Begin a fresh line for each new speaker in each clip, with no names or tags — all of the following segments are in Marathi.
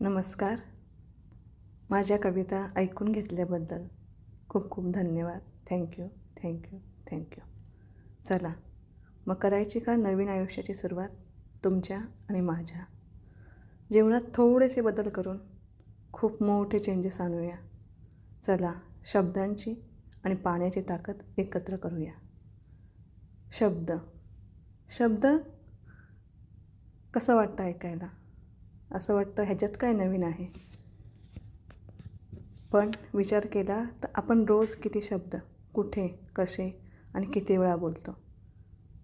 नमस्कार. माझ्या कविता ऐकून घेतल्याबद्दल खूप खूप धन्यवाद. थँक्यू थँक्यू थँक्यू चला मग करायची का नवीन आयुष्याची सुरुवात? तुमच्या आणि माझ्या. जीवनात थोडेसे बदल करून खूप मोठे चेंजेस आणूया. चला शब्दांची आणि पाण्याची ताकद एकत्र करूया. शब्द. शब्द कसं वाटतं ऐकायला? असं वाटतं ह्याच्यात काय नवीन आहे. पण विचार केला तर आपण रोज किती शब्द कुठे कसे आणि किती वेळा बोलतो?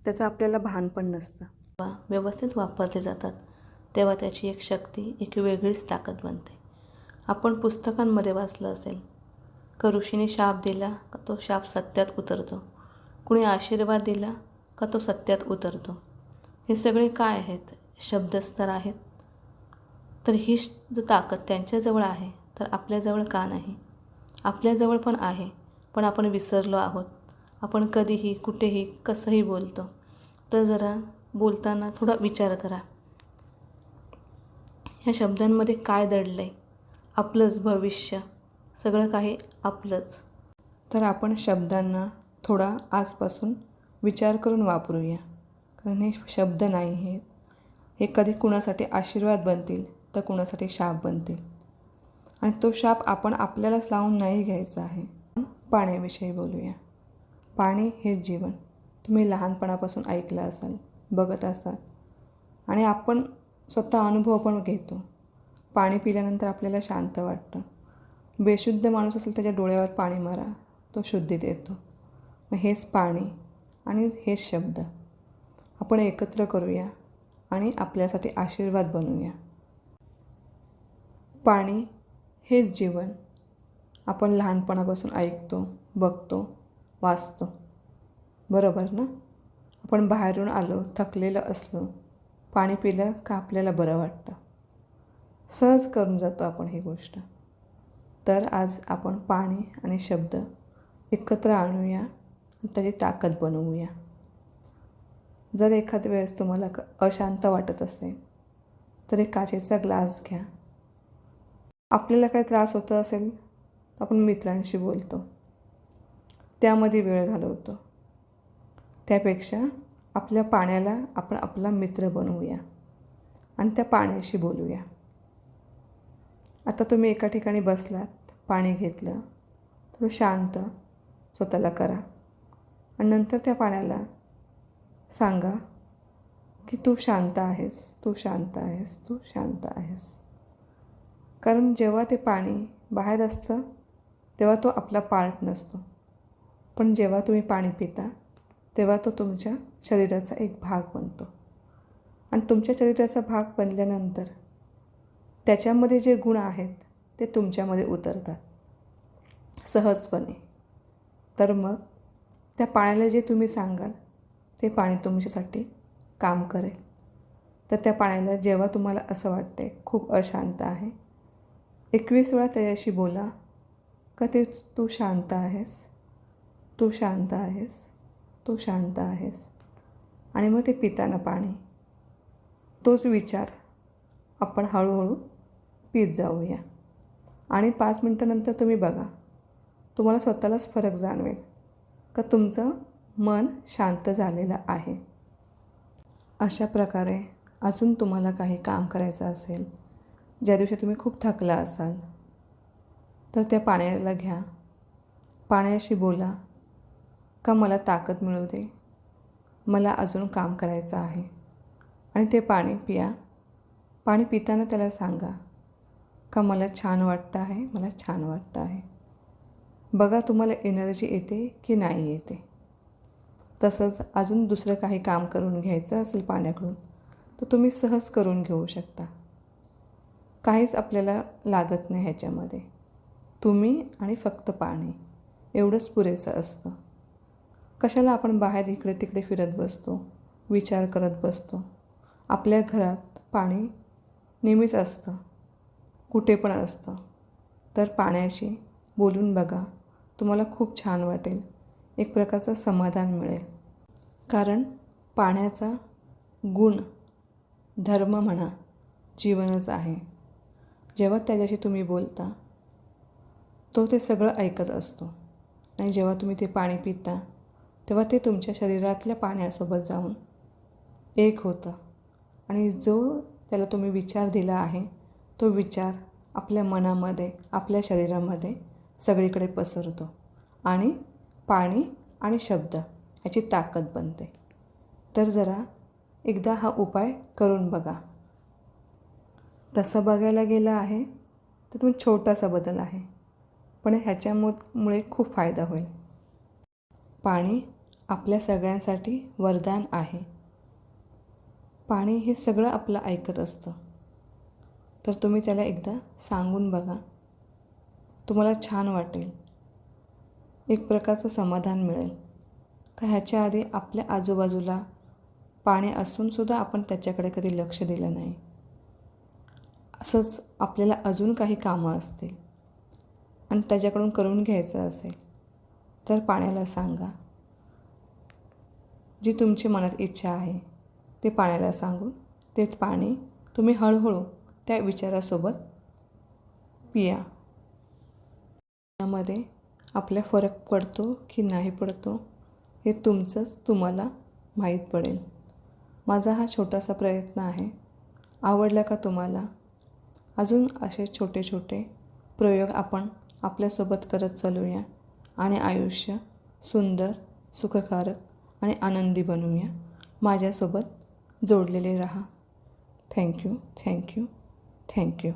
त्याचं आपल्याला भान पण नसतं.
वा व्यवस्थित वापरले जातात तेव्हा त्याची एक शक्ती एक वेगळीच ताकद बनते. आपण पुस्तकांमध्ये वाचलं असेल का ऋषीने शाप दिला का तो शाप सत्यात उतरतो? कुणी आशीर्वाद दिला का तो सत्यात उतरतो? हे सगळे काय आहेत? शब्दस्तर आहेत? तर ही श- जर ताकद त्यांच्याजवळ आहे तर आपल्याजवळ का नाही? आपल्याजवळ पण आहे पण आपण विसरलो आहोत. आपण कधीही कुठेही कसंही बोलतो. तर जरा बोलताना थोडा विचार करा. ह्या शब्दांमध्ये काय दडलं आहे आपलंच भविष्य. सगळं काही आपलंच.
तर आपण शब्दांना थोडा आजपासून विचार करून वापरूया. कारण हे शब्द नाही आहेत. हे कधी कुणासाठी आशीर्वाद बनतील? तर कुणासाठी शाप बनतील? आणि तो शाप आपण आपल्यालाच लावून नाही घ्यायचा आहे. पाण्याविषयी बोलूया. पाणी हेच जीवन. तुम्ही लहानपणापासून ऐकलं असाल बघत असाल. आणि आपण स्वतः अनुभव पण घेतो. पाणी पिल्यानंतर आपल्याला शांत वाटतं. बेशुद्ध माणूस असेल त्याच्या डोळ्यावर पाणी मारा तो शुद्धीत येतो. मग हेच पाणी आणि हेच शब्द. आपण एकत्र करूया आणि आपल्यासाठी आशीर्वाद बनवूया पाणी हेच जीवन. आपण लहानपणापासून ऐकतो बघतो वाचतो. बरोबर ना? आपण बाहेरून आलो थकलेलं असलो पाणी पिलं का आपल्याला बरं वाटतं? सहज करून जातो आपण ही गोष्ट. तर आज आपण पाणी आणि शब्द एकत्र आणूया त्याची ताकद बनवूया. जर एखाद्या वेळेस तुम्हाला क अशांत वाटत असेल तर एक काचेचा ग्लास घ्या. आपल्याला काही त्रास होत असेल तर आपण मित्रांशी बोलतो. त्यामध्ये वेळ घालवतो. त्यापेक्षा आपल्या पाण्याला आपण आपला मित्र बनवूया आणि त्या पाण्याशी बोलूया. आता तुम्ही एका ठिकाणी बसलात पाणी घेतलं थोडं शांत स्वतःला करा आणि नंतर त्या पाण्याला सांगा की तू शांत आहेस तू शांत आहेस तू शांत आहेस. कारण जेव्हा ते पाणी बाहेर असतं तेव्हा तो आपला पार्ट नसतो. पण जेव्हा तुम्ही पाणी पिता तेव्हा तो तुमच्या शरीराचा एक भाग बनतो. आणि तुमच्या शरीराचा भाग बनल्यानंतर त्याच्यामध्ये जे गुण आहेत ते तुमच्यामध्ये उतरतात. सहजपणे. तर मग त्या पाण्याला जे तुम्ही सांगाल ते पाणी तुमच्यासाठी काम करेल. तर त्या पाण्याला जेव्हा तुम्हाला असं वाटते खूप अशांत आहे एकवीस वेळा त्याच्याशी बोला. का ते तू शांत आहेस? तू शांत आहेस? तू शांत आहेस. आणि मग ते पिताना पाणी. तोच विचार. आपण हळूहळू पीत जाऊया. आणि पाच मिनटानंतर तुम्ही बघा. तुम्हाला स्वतःलाच फरक जाणवेल. का तुमचं मन शांत झालेलं आहे. अशा प्रकारे अजून तुम्हाला काही काम करायचं असेल ज्या दिवशी तुम्ही खूप थकला असाल तर त्या पाण्याला घ्या. पाण्याशी बोला का मला ताकद मिळू दे? मला अजून काम करायचं आहे. आणि ते पाणी पिया. पाणी पिताना त्याला सांगा का मला छान वाटतं आहे मला छान वाटतं आहे. बघा तुम्हाला एनर्जी येते की नाही येते. तसंच अजून दुसरं काही काम करून घ्यायचं असेल पाण्याकडून तर तुम्ही सहज करून घेऊ शकता. काहीच आपल्याला लागत नाही ह्याच्यामध्ये. तुम्ही आणि फक्त पाणी. एवढंच पुरेसं असतं. कशाला आपण बाहेर इकडे तिकडे फिरत बसतो? विचार करत बसतो. आपल्या घरात पाणी नेहमीच असतं. कुठे पण असतं. तर पाण्याशी बोलून बघा. तुम्हाला खूप छान वाटेल. एक प्रकारचं समाधान मिळेल. कारण पाण्याचा गुण धर्म म्हणा जीवनच आहे. जेव्हा त्याच्याशी तुम्ही बोलता तो ते सगळं ऐकत असतो. आणि जेव्हा तुम्ही ते पाणी पिता तेव्हा ते तुमच्या शरीरातल्या पाण्यासोबत जाऊन एक होतं. आणि जो त्याला तुम्ही विचार दिला आहे तो विचार आपल्या मनामध्ये आपल्या शरीरामध्ये सगळीकडे पसरतो. आणि पाणी आणि शब्द याची ताकद बनते. तर जरा एकदा हा उपाय करून बघा. तसं बघायला गेलं आहे तर तुम्ही छोटासा बदल आहे. पण ह्याच्यामु मुळे खूप फायदा होईल. पाणी आपल्या सगळ्यांसाठी वरदान आहे. पाणी हे सगळं आपलं ऐकत असतं. तर तुम्ही त्याला एकदा सांगून बघा. तुम्हाला छान वाटेल. एक प्रकारचं समाधान मिळेल. का ह्याच्या आधी आपल्या आजूबाजूला पाणी असूनसुद्धा आपण त्याच्याकडे कधी लक्ष दिलं नाही. असंच आपल्याला अजून काही कामं असतील आणि त्याच्याकडून करून घ्यायचं असेल तर पाण्याला सांगा. जी तुमची मनात इच्छा आहे ते पाण्याला सांगून ते पाणी तुम्ही हळूहळू त्या विचारासोबत पिया. यामध्ये आपल्या फरक पडतो की नाही पडतो हे तुमचंच तुम्हाला माहीत पडेल. माझा हा छोटासा प्रयत्न आहे. आवडला का तुम्हाला? अजून असे छोटे छोटे प्रयोग आपण आपल्यासोबत करत चालूया आणि आयुष्य सुंदर सुखकारक आणि आनंदी बनवूया माझ्यासोबत जोडलेले राहा. Thank you thank you thank you